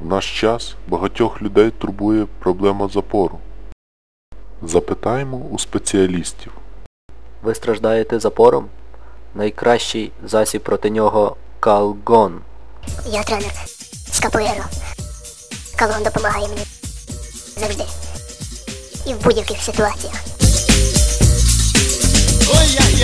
В наш час багатьох людей турбує проблема запору. Запитаємо у спеціалістів. Ви страждаєте запором? Найкращий засіб проти нього калгон. Я тренер з капоеро. Калгон допомагає мені завжди. І в будь-яких ситуаціях. Ой-яй!